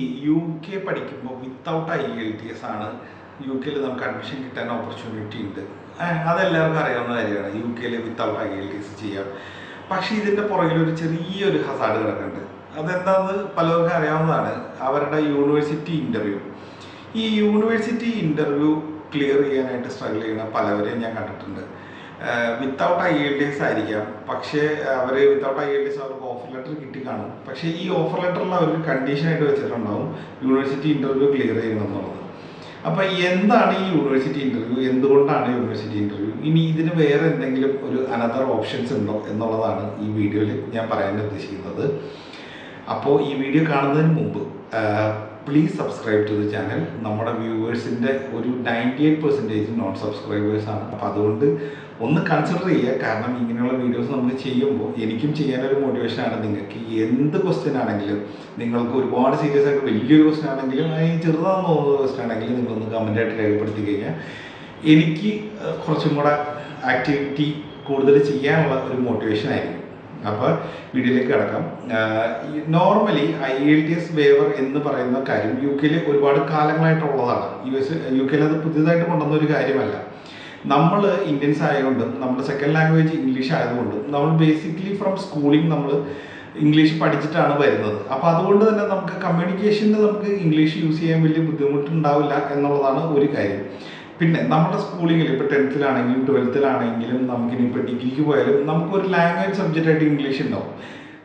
U K പഠിക്കുമ്പോൾ without I L T S ആണ് U കെയിൽ നമുക്ക് അഡ്മിഷൻ കിട്ടാൻ ഓപ്പർച്യൂണിറ്റി ഉണ്ട്. അതെല്ലാവർക്കും അറിയാവുന്ന കാര്യമാണ്. യു കെയിൽ without I L T S ചെയ്യാം. പക്ഷേ ഇതിന്റെ പുറകിൽ ഒരു ചെറിയൊരു ഹസാഡ് കിടക്കുന്നുണ്ട്. അതെന്താണെന്ന് പലർക്കും അറിയാവുന്നതാണ്. അവരുടെ യൂണിവേഴ്സിറ്റി ഇന്റർവ്യൂ ഈ യൂണിവേഴ്സിറ്റി ഇന്റർവ്യൂ ക്ലിയർ ചെയ്യാനായിട്ട് സ്ട്രഗിൾ ചെയ്യുന്ന പലവരെയും ഞാൻ കണ്ടിട്ടുണ്ട്. Without I L T S ആയിരിക്കാം. പക്ഷേ അവർ without I L T S അവർക്ക് ഓഫർ ലെറ്റർ കിട്ടി കാണും. പക്ഷേ ഈ ഓഫർ ലെറ്ററിൽ അവർ കണ്ടീഷനായിട്ട് വെച്ചിട്ടുണ്ടാവും. യൂണിവേഴ്സിറ്റി ഇന്റർവ്യൂ ക്ലിയർ ചെയ്യണം എന്നുള്ളത്. അപ്പോൾ എന്താണ് ഈ യൂണിവേഴ്സിറ്റി ഇന്റർവ്യൂ എന്തുകൊണ്ടാണ് യൂണിവേഴ്സിറ്റി ഇന്റർവ്യൂ ഇനി ഇതിന് വേറെ എന്തെങ്കിലും ഒരു അനദർ ഓപ്ഷൻസ് ഉണ്ടോ എന്നുള്ളതാണ് ഈ വീഡിയോയിൽ ഞാൻ പറയാൻ ഉദ്ദേശിക്കുന്നത്. അപ്പോൾ ഈ വീഡിയോ കാണുന്നതിന് മുമ്പ് please subscribe to the channel നമ്മുടെ വ്യൂവേഴ്സിന്റെ ഒരു നയന്റി എയ്റ്റ് പെർസെന്റേജ് നോൺ സബ്സ്ക്രൈബേഴ്സാണ് അപ്പോൾ അതുകൊണ്ട് ഒന്ന് കൺസിഡർ ചെയ്യുക. കാരണം ഇങ്ങനെയുള്ള വീഡിയോസ് നമ്മൾ ചെയ്യുമ്പോൾ എനിക്കും ചെയ്യാനൊരു മോട്ടിവേഷനാണ് നിങ്ങൾക്ക് എന്ത് ക്വസ്റ്റ്യൻ ആണെങ്കിലും നിങ്ങൾക്ക് ഒരുപാട് സീരിയസ് ആയിട്ട് വലിയൊരു ക്വസ്റ്റ്യൻ ആണെങ്കിലും അതിന് ചെറുതാണെന്ന് തോന്നുന്ന ക്വസ്റ്റ്യൻ ആണെങ്കിലും നിങ്ങളൊന്ന് കമന്റായിട്ട് രേഖപ്പെടുത്തി കഴിഞ്ഞാൽ എനിക്ക് കുറച്ചും കൂടെ ആക്ടിവിറ്റി കൂടുതൽ ചെയ്യാനുള്ള ഒരു മോട്ടിവേഷൻ ആയിരിക്കും. അപ്പോൾ വീഡിയോയിലേക്ക് കിടക്കാം. Normally I L T S waiver എന്ന് പറയുന്ന കാര്യം യു കെയിൽ ഒരുപാട് കാലങ്ങളായിട്ടുള്ളതാണ്. യു എസ് യു കെയിൽ അത് പുതിയതായിട്ട് കൊണ്ടുവന്ന ഒരു കാര്യമല്ല. നമ്മൾ ഇന്ത്യൻസ് ആയതുകൊണ്ടും നമ്മുടെ സെക്കൻഡ് ലാംഗ്വേജ് ഇംഗ്ലീഷ് ആയതുകൊണ്ടും നമ്മൾ ബേസിക്കലി ഫ്രം സ്കൂളിംഗ് നമ്മൾ ഇംഗ്ലീഷ് പഠിച്ചിട്ടാണ് വരുന്നത്. അപ്പോൾ അതുകൊണ്ട് തന്നെ നമുക്ക് കമ്മ്യൂണിക്കേഷന് നമുക്ക് ഇംഗ്ലീഷ് യൂസ് ചെയ്യാൻ വലിയ ബുദ്ധിമുട്ടുണ്ടാവില്ല എന്നുള്ളതാണ് ഒരു കാര്യം. പിന്നെ നമ്മുടെ സ്കൂളിങ്ങിൽ ഇപ്പോൾ ടെൻത്തിലാണെങ്കിലും ട്വൽത്തിലാണെങ്കിലും നമുക്കിനിപ്പോൾ ഡിഗ്രിക്ക് പോയാലും നമുക്ക് ഒരു ലാംഗ്വേജ് സബ്ജക്റ്റ് ആയിട്ട് ഇംഗ്ലീഷ് ഉണ്ടാവും.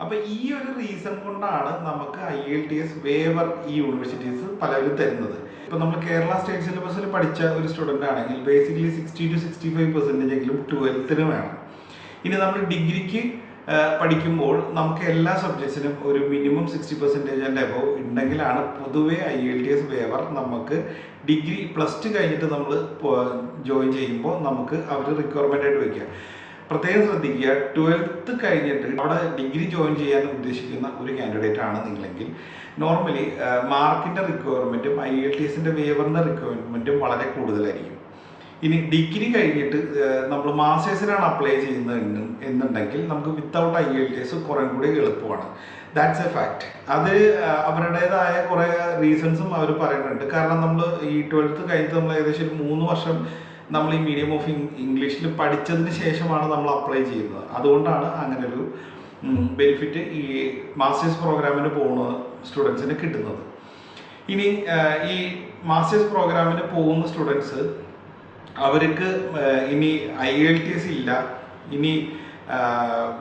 അപ്പോൾ ഈ ഒരു റീസൺ കൊണ്ടാണ് നമുക്ക് I L T S waiver ഈ യൂണിവേഴ്സിറ്റീസ് പലരും തരുന്നത്. ഇപ്പോൾ നമ്മൾ കേരള സ്റ്റേറ്റ് സിലബസിൽ പഠിച്ച ഒരു സ്റ്റുഡന്റ് ആണെങ്കിൽ basically sixty to sixty five percentage എങ്കിലും ട്വൽത്തിന് വേണം. ഇനി നമ്മൾ ഡിഗ്രിക്ക് പഠിക്കുമ്പോൾ നമുക്ക് എല്ലാ സബ്ജക്ട്സിനും ഒരു minimum sixty percentage and above ഉണ്ടെങ്കിലാണ് പൊതുവേ I L T S waiver നമുക്ക് ഡിഗ്രി പ്ലസ് ടു കഴിഞ്ഞിട്ട് നമ്മൾ ജോയിൻ ചെയ്യുമ്പോൾ നമുക്ക് അവർ റിക്വയർമെന്റ് ആയിട്ട് വയ്ക്കുക പ്രത്യേകം ശ്രദ്ധിക്കുക ട്വൽത്ത് കഴിഞ്ഞിട്ട് അവിടെ ഡിഗ്രി ജോയിൻ ചെയ്യാൻ ഉദ്ദേശിക്കുന്ന ഒരു കാൻഡിഡേറ്റ് ആണ് നോർമലി മാർക്കിന്റെ റിക്വയർമെന്റും ഐ എൽ ടി എസിന്റെ വേവറിന്റെ റിക്വയർമെന്റും വളരെ കൂടുതലായിരിക്കും. ഇനി ഡിഗ്രി കഴിഞ്ഞിട്ട് നമ്മൾ മാസ്റ്റേഴ്സിനാണ് അപ്ലൈ ചെയ്യുന്നത് എന്ന് എന്നുണ്ടെങ്കിൽ നമുക്ക് without I L T S കുറേ കൂടി എളുപ്പമാണ്. ദാറ്റ്സ് എ ഫാക്റ്റ് അത് അവരുടേതായ കുറേ റീസൺസും അവർ പറയുന്നുണ്ട്. കാരണം നമ്മൾ ഈ ട്വൽത്ത് കഴിഞ്ഞിട്ട് നമ്മൾ ഏകദേശം ഒരു മൂന്ന് വർഷം നമ്മൾ ഈ മീഡിയം ഓഫ് ഇംഗ്ലീഷിൽ പഠിച്ചതിന് ശേഷമാണ് നമ്മൾ അപ്ലൈ ചെയ്യുന്നത്. അതുകൊണ്ടാണ് അങ്ങനെ ഒരു ബെനിഫിറ്റ് ഈ മാസ്റ്റേഴ്സ് പ്രോഗ്രാമിന് പോകുന്ന സ്റ്റുഡൻസിന് കിട്ടുന്നത്. ഇനി ഈ മാസ്റ്റേഴ്സ് പ്രോഗ്രാമിന് പോകുന്ന സ്റ്റുഡൻസ് അവർക്ക് ഇനി ഐ എൽ ടി എസ് ഇല്ല. ഇനി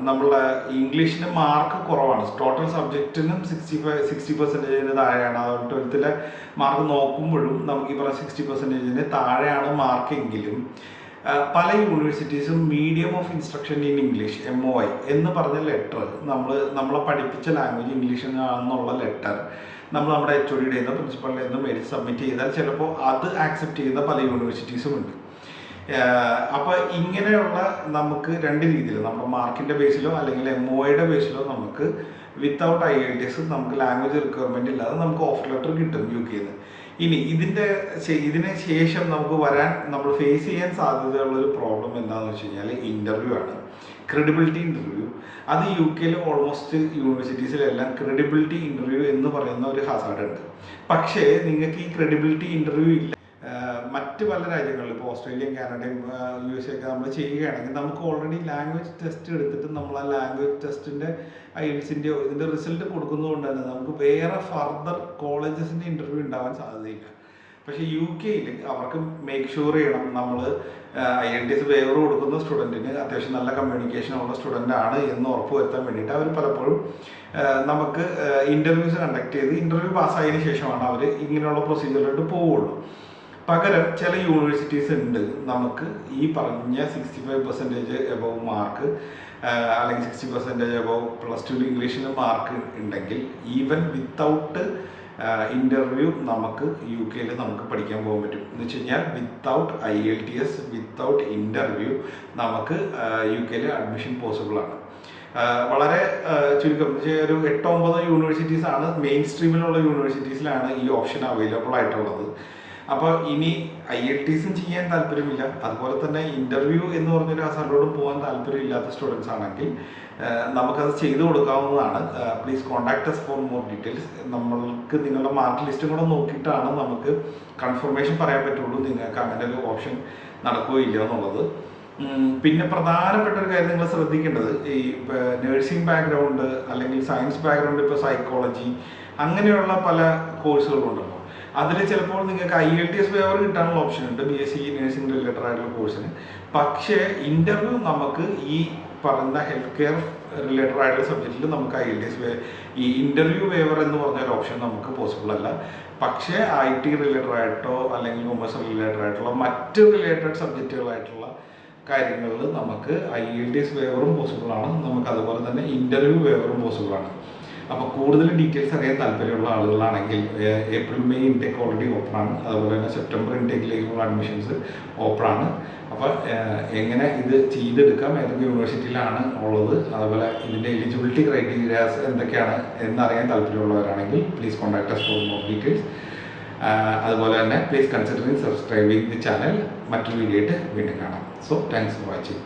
നമ്മളെ ഇംഗ്ലീഷിന് മാർക്ക് കുറവാണ്. ടോട്ടൽ സബ്ജക്റ്റിനും സിക്സ്റ്റി ഫൈവ് സിക്സ്റ്റി പെർസെന്റേജിന് താഴെയാണ്. അതുകൊണ്ട് ട്വൽത്തിലെ മാർക്ക് നോക്കുമ്പോഴും നമുക്ക് ഈ പറഞ്ഞ സിക്സ്റ്റി പെർസെന്റേജിന് താഴെയാണ് മാർക്കെങ്കിലും പല യൂണിവേഴ്സിറ്റീസും medium of instruction in English M O I എന്ന് പറഞ്ഞ ലെറ്റർ നമ്മൾ നമ്മളെ പഠിപ്പിച്ച ലാംഗ്വേജ് ഇംഗ്ലീഷ് ഇംഗ്ലീഷിനാണെന്നുള്ള ലെറ്റർ നമ്മൾ നമ്മുടെ എച്ച് ഒ ഡിയുടെ നിന്ന് പ്രിൻസിപ്പളിന്റെ നിന്ന് മേടിച്ച് സബ്മിറ്റ് ചെയ്താൽ ചിലപ്പോൾ അത് ആക്സെപ്റ്റ് ചെയ്യുന്ന പല യൂണിവേഴ്സിറ്റീസും ഉണ്ട്. അപ്പോൾ ഇങ്ങനെയുള്ള നമുക്ക് രണ്ട് രീതിയിൽ നമ്മുടെ മാർക്കിന്റെ ബേസിലോ അല്ലെങ്കിൽ എം ഒയുടെ ബേസിലോ നമുക്ക് without I L T S നമുക്ക് ലാംഗ്വേജ് റിക്വയർമെന്റ് ഇല്ലാതെ നമുക്ക് ഓഫർ ലെറ്റർ കിട്ടും യു കെയിൽ നിന്ന് ഇനി ഇതിന്റെ ഇതിന് ശേഷം നമുക്ക് വരാൻ നമ്മൾ ഫേസ് ചെയ്യാൻ സാധ്യതയുള്ള ഒരു പ്രോബ്ലം എന്താണെന്ന് വെച്ച് കഴിഞ്ഞാൽ ഇന്റർവ്യൂ ആണ്. ക്രെഡിബിലിറ്റി ഇന്റർവ്യൂ അത് യു കെയിൽ ഓൾമോസ്റ്റ് യൂണിവേഴ്സിറ്റീസിലെല്ലാം ക്രെഡിബിലിറ്റി ഇന്റർവ്യൂ എന്ന് പറയുന്ന ഒരു ഹസാർഡ് ഉണ്ട്. പക്ഷേ നിങ്ങൾക്ക് ഈ ക്രെഡിബിലിറ്റി ഇന്റർവ്യൂ ഇല്ല മറ്റ് പല രാജ്യങ്ങളിലും ഇപ്പോൾ ഓസ്ട്രേലിയയും കാനഡയും യു എസ് ഒക്കെ നമ്മൾ ചെയ്യുകയാണെങ്കിൽ നമുക്ക് ഓൾറെഡി ലാംഗ്വേജ് ടെസ്റ്റ് എടുത്തിട്ട് നമ്മൾ ആ ലാംഗ്വേജ് ടെസ്റ്റിന്റെ ഐൽസിന്റെയോ ഇതിന്റെ റിസൾട്ട് കൊടുക്കുന്നതുകൊണ്ട് തന്നെ നമുക്ക് വേറെ ഫർദർ കോളേജസിന്റെ ഇന്റർവ്യൂ ഉണ്ടാവാൻ സാധ്യതയില്ല. പക്ഷേ യു കെയിൽ അവർക്ക് മേക്ക് ഷുവർ ചെയ്യണം നമ്മൾ I N T S waiver കൊടുക്കുന്ന സ്റ്റുഡന്റിന് അത്യാവശ്യം നല്ല കമ്മ്യൂണിക്കേഷൻ ഉള്ള സ്റ്റുഡന്റ് ആണ് എന്ന് ഉറപ്പ് വരുത്താൻ വേണ്ടിയിട്ട് അവർ പലപ്പോഴും നമുക്ക് ഇന്റർവ്യൂസ് കണ്ടക്ട് ചെയ്ത് ഇന്റർവ്യൂ പാസ്സായതിനു ശേഷമാണ് അവർ ഇങ്ങനെയുള്ള പ്രൊസീജിയറിലോട്ട് പോവുള്ളൂ. പകരം ചില യൂണിവേഴ്സിറ്റീസ് ഉണ്ട് നമുക്ക് ഈ പറഞ്ഞ sixty five percentage above mark അല്ലെങ്കിൽ sixty percentage above plus two ഇംഗ്ലീഷിന് മാർക്ക് ഉണ്ടെങ്കിൽ ഈവൻ വിത്തൗട്ട് ഇന്റർവ്യൂ നമുക്ക് യു കെയിൽ നമുക്ക് പഠിക്കാൻ പോകാൻ പറ്റും. എന്ന് വെച്ച് കഴിഞ്ഞാൽ without I L T S without interview നമുക്ക് യു കെയിൽ അഡ്മിഷൻ പോസിബിളാണ് വളരെ ചുരുക്കം. ഒരു എട്ടോ ഒമ്പതോ യൂണിവേഴ്സിറ്റീസ് ആണ് മെയിൻ സ്ട്രീമിലുള്ള യൂണിവേഴ്സിറ്റീസിലാണ് ഈ ഓപ്ഷൻ അവൈലബിൾ ആയിട്ടുള്ളത്. അപ്പോൾ ഇനി ഐ എൽ ടിസും ചെയ്യാൻ താല്പര്യമില്ല. അതുപോലെ തന്നെ ഇന്റർവ്യൂ എന്ന് പറഞ്ഞൊരു അസലോടും പോകാൻ താല്പര്യമില്ലാത്ത സ്റ്റുഡൻസ് ആണെങ്കിൽ നമുക്കത് ചെയ്തു കൊടുക്കാവുന്നതാണ്. Please contact us for more details നമ്മൾക്ക് നിങ്ങളുടെ മാർക്ക് ലിസ്റ്റും കൂടെ നോക്കിയിട്ടാണ് നമുക്ക് കൺഫർമേഷൻ പറയാൻ പറ്റുള്ളൂ. നിങ്ങൾക്ക് അങ്ങനെ ഒരു ഓപ്ഷൻ നടക്കുകയോ ഇല്ല എന്നുള്ളത്. പിന്നെ പ്രധാനപ്പെട്ട ഒരു കാര്യം നിങ്ങൾ ശ്രദ്ധിക്കേണ്ടത് ഈ നേഴ്സിംഗ് ബാക്ക്ഗ്രൗണ്ട് അല്ലെങ്കിൽ സയൻസ് ബാക്ക്ഗ്രൗണ്ട് ഇപ്പോൾ സൈക്കോളജി അങ്ങനെയുള്ള പല കോഴ്സുകളുണ്ടല്ലോ അതിൽ ചിലപ്പോൾ നിങ്ങൾക്ക് I L T S waiver കിട്ടാനുള്ള ഓപ്ഷൻ ഉണ്ട് B S C nursing related ആയിട്ടുള്ള കോഴ്സിന് പക്ഷേ ഇന്റർവ്യൂ നമുക്ക് ഈ പറഞ്ഞ ഹെൽത്ത് കെയർ റിലേറ്റഡ് ആയിട്ടുള്ള സബ്ജക്റ്റിൽ നമുക്ക് ഐ എൽ ടി എസ് ഈ ഇന്റർവ്യൂ വേവർ എന്ന് പറഞ്ഞ ഒരു ഓപ്ഷൻ നമുക്ക് പോസിബിൾ അല്ല. പക്ഷേ ഐ ടി റിലേറ്റഡ് ആയിട്ടോ അല്ലെങ്കിൽ കൊമേഴ്സ് റിലേറ്റഡ് ആയിട്ടുള്ള മറ്റ് റിലേറ്റഡ് സബ്ജക്റ്റുകളായിട്ടുള്ള കാര്യങ്ങളിൽ നമുക്ക് ഐ എൽ ടി എസ് വേവറും പോസിബിൾ ആണ്. നമുക്ക് അതുപോലെ തന്നെ ഇന്റർവ്യൂ വേവറും പോസിബിൾ ആണ്. അപ്പോൾ കൂടുതൽ ഡീറ്റെയിൽസ് അറിയാൻ താല്പര്യമുള്ള ആളുകളാണെങ്കിൽ April May intake already open ആണ്. അതുപോലെ തന്നെ സെപ്റ്റംബർ ഇൻടേക്കിലേക്കുള്ള അഡ്മിഷൻസ് ഓപ്പൺ ആണ്. അപ്പോൾ എങ്ങനെ ഇത് ചെയ്തെടുക്കാം ഏതൊക്കെ യൂണിവേഴ്സിറ്റിയിലാണ് ഉള്ളത് അതുപോലെ ഇതിന്റെ എലിജിബിലിറ്റി ക്രൈറ്റീരിയാസ് എന്തൊക്കെയാണ് എന്നറിയാൻ താല്പര്യമുള്ളവരാണെങ്കിൽ please contact us for more details അതുപോലെ തന്നെ please considering subscribing the channel മറ്റൊരു വീഡിയോ ആയിട്ട് വീണ്ടും കാണാം. So thanks for watching